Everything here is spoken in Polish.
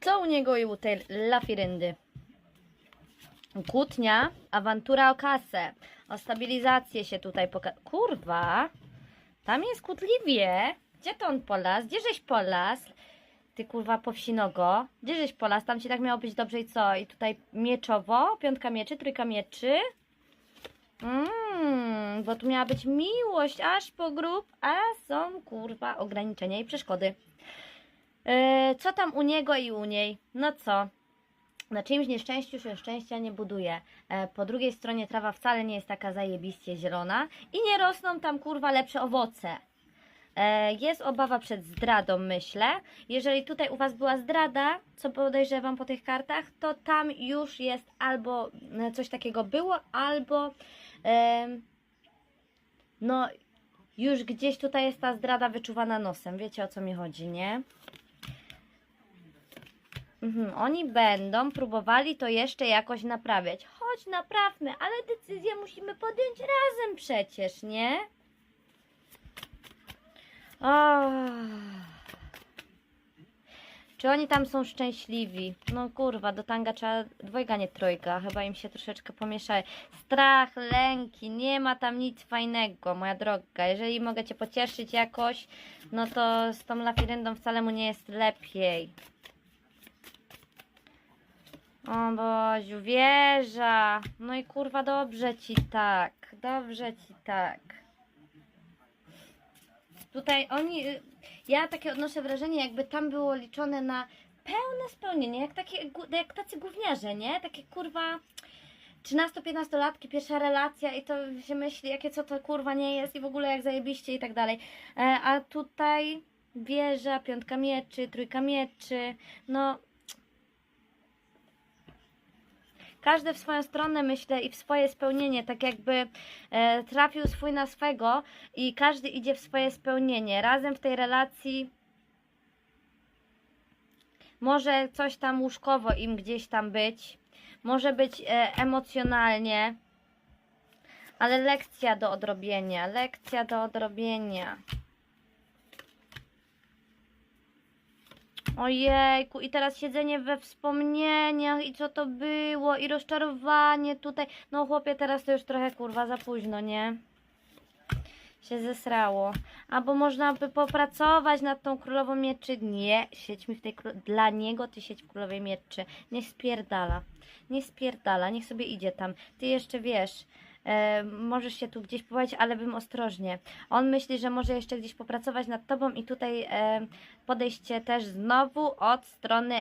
Co u niego i u tej lafiryndy? Kłótnia, awantura o kasę, o stabilizację się tutaj poka... Kurwa, tam jest kłótliwie. Gdzie to on polas? Gdzie żeś polas? Ty kurwa powsinogo. Gdzie żeś polas? Tam ci tak miało być dobrze i co? I tutaj mieczowo? Piątka mieczy, trójka mieczy? Mmm, bo tu miała być miłość aż po grób, a są kurwa ograniczenia i przeszkody. Yy, co tam u niego i u niej? No co? Na czyimś nieszczęściu się szczęścia nie buduje. E, po drugiej stronie trawa wcale nie jest taka zajebiście zielona i nie rosną tam kurwa lepsze owoce. E, jest obawa przed zdradą, myślę. Jeżeli tutaj u Was była zdrada, co podejrzewam po tych kartach, to tam już jest albo e, coś takiego było, albo no już gdzieś tutaj jest ta zdrada wyczuwana nosem. Wiecie o co mi chodzi, nie? Mhm, oni będą próbowali to jeszcze jakoś naprawiać. Chodź, naprawmy, ale decyzję musimy podjąć razem przecież, nie? O. Czy oni tam są szczęśliwi? No kurwa, do tanga trzeba dwojga, nie trojga. Chyba im się troszeczkę pomieszały. Strach, lęki, nie ma tam nic fajnego, moja droga. Jeżeli mogę Cię pocieszyć jakoś, no to z tą lafiryndą wcale mu nie jest lepiej. O Boziu, wieża. No i kurwa, dobrze ci tak. Dobrze ci tak. Tutaj oni, y, ja takie odnoszę wrażenie, jakby tam było liczone na pełne spełnienie, jak, takie, jak tacy gówniarze, nie? Takie kurwa 13-15-latki, pierwsza relacja i to się myśli, jakie co to kurwa nie jest i w ogóle jak zajebiście i tak dalej. E, a tutaj wieża, piątka mieczy, trójka mieczy, no każdy w swoją stronę myślę i w swoje spełnienie, tak jakby e, trafił swój na swego i każdy idzie w swoje spełnienie. Razem w tej relacji może coś tam łóżkowo im gdzieś tam być, może być e, emocjonalnie, ale lekcja do odrobienia, lekcja do odrobienia. Ojejku, i teraz siedzenie we wspomnieniach i co to było i rozczarowanie tutaj. No chłopie, teraz to już trochę kurwa za późno, nie? Się zesrało. Albo można by popracować nad tą królową mieczy. Nie, siedź mi w tej król... Dla niego ty siedź w królowej mieczy. Niech spierdala. Niech spierdala, niech sobie idzie tam. Ty jeszcze wiesz. E, możesz się tu gdzieś pobawić, ale bym ostrożnie. On myśli, że może jeszcze gdzieś popracować nad tobą i tutaj e, podejście też znowu od strony